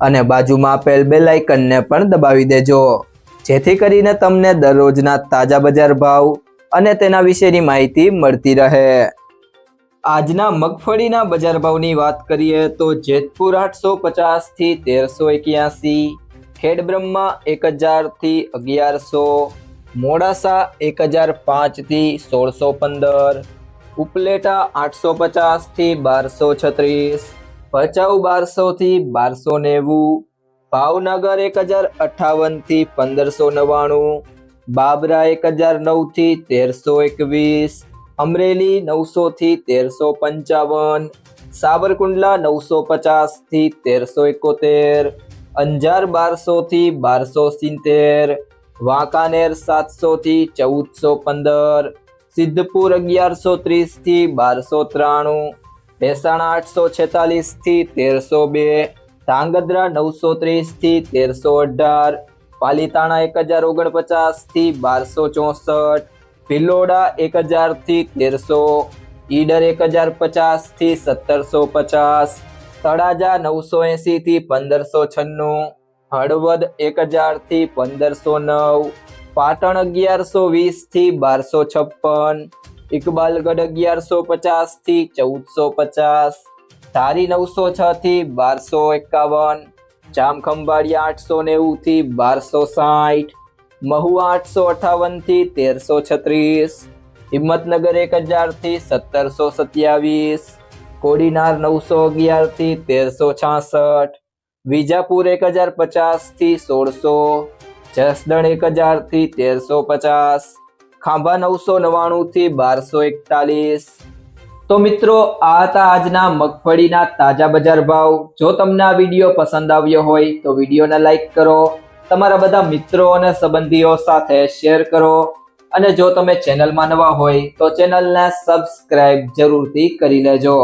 અને બાજુમાં આપેલ બે લાઇકનને પણ દબાવી દેજો. જેથી કરીને તમને દરરોજના તાજા બજાર ભાવ અને તેના વિશેની માહિતી મળતી રહે. આજના મગફળીના બજાર ભાવની વાત કરીએ તો જેતપુર આઠસો પચાસથી તેરસો એક્યાસી, ખેડબ્રહ્મા એક હજારથી અગિયારસો, મોડાસા એક હજાર પાંચથી સોળસો પંદર, ઉપલેટા આઠસો પચાસથી બારસો છત્રીસ ભચાઉ બારસો થી બારસો નેવું, ભાવનગર એક હજાર અઠાવનથી પંદરસો નવ્વાણું, બાબરા એક હજાર નવથી તેરસો એકવીસ, અમરેલી નવસો થી તેરસો પંચાવન સાબરકુંડલા નવસો પચાસથી તેરસો એકોતેર, અંજાર બારસો થી બારસો સિત્તેર, વાંકાનેર સાતસો થી ચૌદસો પંદર, સિદ્ધપુર અગિયારસો ત્રીસથી બારસો ત્રાણું મહેસાણા આઠસો છેતાલીસથી તેરસો બે, ધાંગધ્રા નવસો ત્રીસથી તેરસો અઢાર, પાલીતાણા એક હજાર ઓગણપચાસથી બારસો ચોસઠ ભિલોડા એક હજારથી તેરસો, ઈડર એક હજાર પચાસથી સત્તરસો પચાસ, તળાજા નવસો એંસીથી પંદરસો છન્નું, હળવદ એક હજારથી પંદરસો નવ, પાટણ અગિયારસો વીસથી બારસો છપ્પન ઇકબાલગઢ અગિયારસો પચાસથી ચૌદસો પચાસ. ધારી નવસો છ થી બારસો એકાવન. જામખંભાળિયા આઠસો નેવું થી બારસો સાઠ. મહુવા આઠસો અઠાવનથી તેરસો છત્રીસ. હિંમતનગર એક હજારથી સત્તરસો સત્યાવીસ. કોડીનાર નવસો અગિયારથી તેરસો છાસઠ. વિજાપુર એક હજાર પચાસથી સોળસો. જસદણ એક હજારથી તેરસો પચાસ. ખાંભા નવસો નવ્વાણું થી બારસો એકતાલીસ. તો મિત્રો, આ હતા આજના મગફળીના તાજા બજાર ભાવ. જો તમને આ વીડિયો પસંદ આવ્યો હોય, તો વિડીયોને લાઇક કરો. તમારા બધા મિત્રો અને સંબંધીઓ સાથે શેર કરો. અને જો તમે ચેનલમાં નવા હોય, તો ચેનલને સબસ્ક્રાઇબ જરૂરથી કરી લેજો.